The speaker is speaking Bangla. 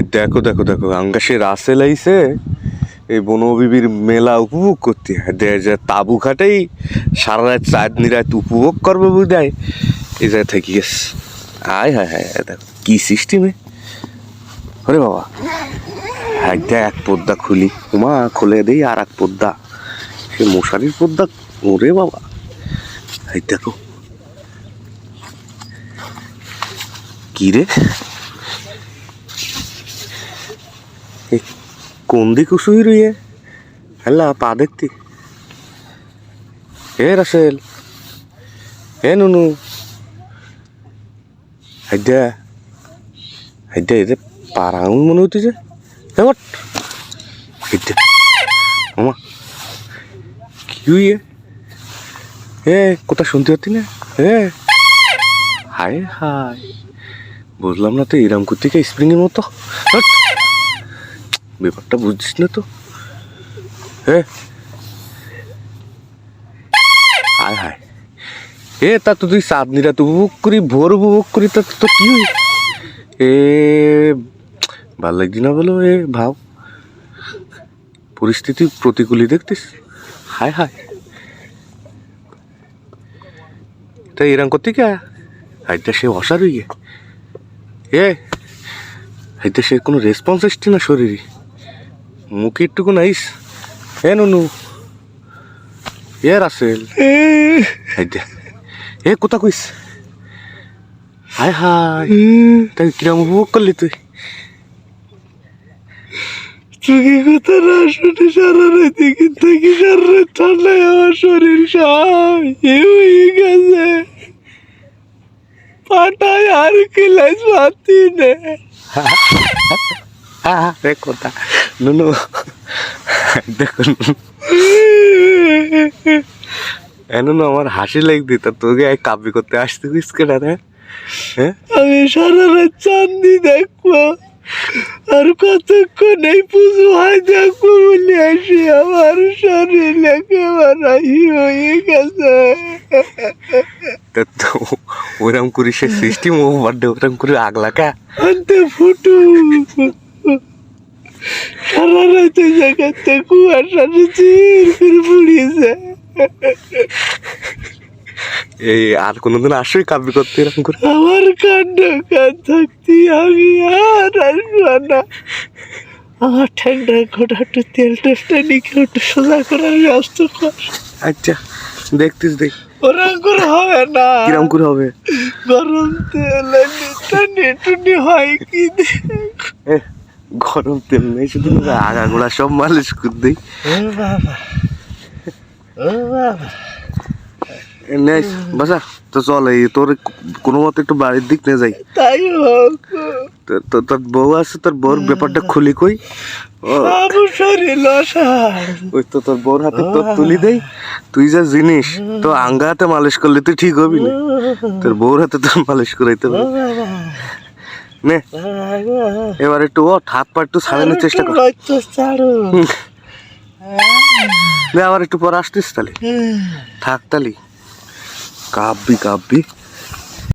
আর দেখো দেখো দেখো আঙ্গাসে রাসে লাইছে এই বনবিবির মেলা উপভোগ করতে। হয় যে তাবু খাটেই সারা রাত চাঁদনি রাত উপভোগ করবে বুঝায় এই জায়গায় থেকে গেছে? আয় হায় হায় হায়, দেখো কি সিস্টেমে ওরে বাবা। একটা এক পদ্মা খুলি। উমা খুলে দেই আর এক পদ্মা। সে মশারির পদ্মা ওরে বাবা। এই দেখো। কি রে? কোন দিকে শুই রুইয়ে? হ্যালা পা দেখতি। এ রাসেল, এ নুনু। হাইডা হাইডা এতে পারাউন মনে হইতেছে। এ বট হাইডা কি হইয়ে? এ, কথা শুনতে পারতি না? এ, হায় হায়, বুঝলাম না তো এরম করতে স্প্রিং এর মতো। হাট। ব্যাপারটা বুঝছিস না তো। হ্যাঁ হায় হায়। এ, তা তো তুই চাঁদনি রাত উপভোগ করি, ভোর উপভোগ করি, তা তো কি এ, ভালো লাগছি না বলো, এ, ভাব। পরিস্থিতি প্রতিকূলই দেখতিস। হায় হায়। তা এরম করতে কে হাইটা সে অসার হইয়ে এ হাইটা সে কোনো রেসপন্স আসছে না শরীরে। মুখে একটুকু নাইস এ নুনু এ রাসেল হাইটা এ কোথা কইস হায় হায় তাই কিরম উপভোগ করলি তুই চোখে কথা না শুনে সারা রাত এখান থেকে সারা রাত ঠান্ডায় আমার শরীর সব এ হয়ে গেছে পাটায় আর কিলাস পাচ্ছি না আরে কথা নুনু দেখো নুনু এ নুনু আমার হাসি লাগদি তা তোকে এক কাপি করতে আসতে দিস কেনা রে? হ্যাঁ আমি সারা রাত চাঁদনি দেখব। আর কতক্ষণ এই পুজো হয় দেখব বলে আসি আমার শরীর একেবারে হয়ে গেছে। ওরম করি সে সিস্টেম ও বার্থডে ওরম করে আগলাকা আনতে ফুটু। সারা রাতে জায়গাতে কুয়াশা চির ফির পুড়িয়েছে। এই আর কোনোদিন আসোই কাপি করতে এরকম করে? আমার কাণ্ড কান থাকতি আমি আর আসব না। আমার ঠান্ডা ঘোড়া একটু তেল টেস্টে নিকে একটু সোজা করার ব্যস্ত কর। আচ্ছা দেখতিস দেখ। ওরকম করে হবে না। কিরম করে হবে? গরম তেল টানি টুনি হয় কি দেখ। গরম তেল নেই শুধু আগা গোড়া সব মালিশ করে দিই। নেই বাসা তো চল এই তোর কোনো মতে একটু বাড়ির দিক নিয়ে যাই। তাই তোর বউ আছে তোর বউর ব্যাপারটা খুলি কই। ওই তো তোর বউর হাতে তোর তুলি দেই। তুই যা জিনিস তো আঙ্গা হাতে মালিশ করলে তুই ঠিক হবি না। তোর বউর হাতে তোর মালিশ করাইতে বাবা। নে। এবার একটু ও হাত পা একটু ছাড়ানোর চেষ্টা কর। আবার একটু পর আসতিস তাহলে। থাক তালি কাব্বি কাব্বি